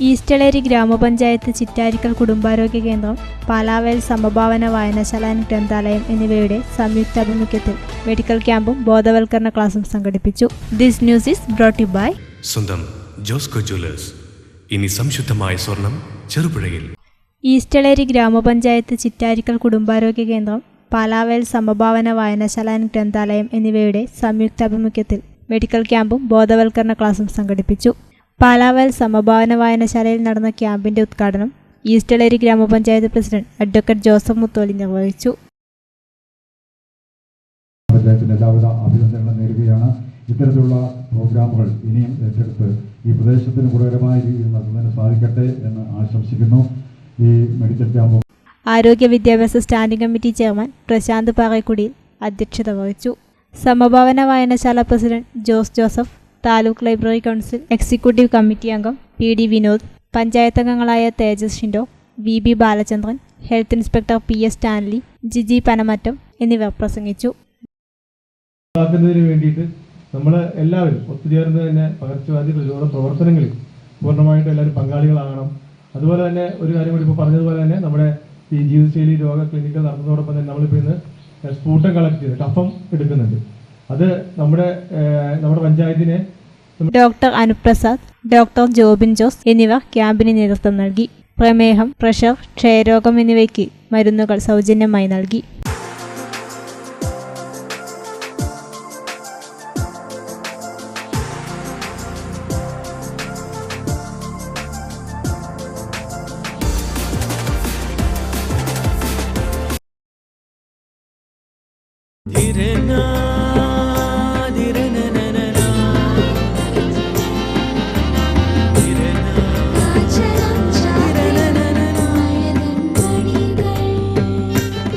ഈസ്റ്റളേരി ഗ്രാമപഞ്ചായത്ത് ചിറ്റാരിക്കൽ കുടുംബാരോഗ്യ കേന്ദ്രം പാലാവേൽ സമഭാവന വായനശാല ഗ്രന്ഥാലയം എന്നിവയുടെ സംയുക്താഭിമുഖ്യത്തിൽ മെഡിക്കൽ ക്യാമ്പും ബോധവൽക്കരണ ക്ലാസും സംഘടിപ്പിച്ചു. This news is brought by സ്വന്തം ജോസ്കോ ജ്വല്ലേഴ്സ്. ഇനി സംശുദ്ധമായ സ്വർണം ചെറുപുഴയിൽ. ഈസ്റ്റളേരി ഗ്രാമപഞ്ചായത്ത് ചിറ്റാരിക്കൽ കുടുംബാരോഗ്യ കേന്ദ്രം പാലാവേൽ സമഭാവന വായനശാല ഗ്രന്ഥാലയം എന്നിവയുടെ സംയുക്താഭിമുഖ്യത്തിൽ മെഡിക്കൽ ക്യാമ്പും ബോധവൽക്കരണ ക്ലാസും സംഘടിപ്പിച്ചു. പാലാവേൽ സമഭാവന വായനശാലയിൽ നടന്ന ക്യാമ്പിന്റെ ഉദ്ഘാടനം ഈസ്റ്റളേരി ഗ്രാമപഞ്ചായത്ത് പ്രസിഡന്റ് അഡ്വക്കേറ്റ് ജോസഫ് മുത്തോലി നിർവഹിച്ചു. പഞ്ചായത്തിന്റെ എല്ലാവിധ അഭിനന്ദനങ്ങളും നേരുകയാണ്. ഇത്തരത്തിലുള്ള പ്രോഗ്രാമുകൾ ഇനിയും ഏറ്റെടുത്ത് ഈ പ്രദേശത്തിന് ഗുണകരമായ രീതിയിൽ നടത്തുന്നതിന് സാധിക്കട്ടെ എന്ന് ആശംസിക്കുന്നു. ഈ മെഡിക്കൽ ക്യാമ്പ് ആരോഗ്യ വിദ്യാഭ്യാസ സ്റ്റാൻഡിംഗ് കമ്മിറ്റി ചെയർമാൻ പ്രശാന്ത് പാറക്കുടിയിൽ അധ്യക്ഷത വഹിച്ചു. സമഭാവന വായനശാല president Jose Joseph taluk library council executive committee അംഗം പി ഡി വിനോദ് പഞ്ചായത്ത് അംഗങ്ങളായ Thejas Shindo V B Balachandran health inspector P S Stanley Giji Panamattam എന്നിവർ പ്രസംഗിച്ചു. വേണ്ടിയിട്ട് നമ്മൾ എല്ലാവരും ഒത്തുചേർന്ന് തന്നെ പകർച്ചവ്യാധി പ്രതിരോധ പ്രവർത്തനങ്ങളിൽ പൂർണമായിട്ട് എല്ലാവരും പങ്കാളികളാകണം. അതുപോലെ തന്നെ ഒരു കാര്യം കൂടി ഇപ്പോൾ പറഞ്ഞതുപോലെ തന്നെ നമ്മുടെ ഈ ജീവിതശൈലി രോഗ ക്ലിനിക്കുകൾ നടന്നതോടൊപ്പം തന്നെ നമ്മളിപ്പോൾ ഇന്ന് സ്പൂട്ടം കളക്ട് ചെയ്ത് കഫം എടുക്കുന്നുണ്ട്. അത് നമ്മുടെ നമ്മുടെ പഞ്ചായത്തിനെ ഡോക്ടർ അനുപ്രസാദ് ഡോക്ടർ ജോബിൻ ജോസ് എന്നിവർ ക്യാമ്പിന് നേതൃത്വം നൽകി. പ്രമേഹം പ്രഷർ ക്ഷയരോഗം എന്നിവയ്ക്ക് മരുന്നുകൾ സൗജന്യമായി നൽകി.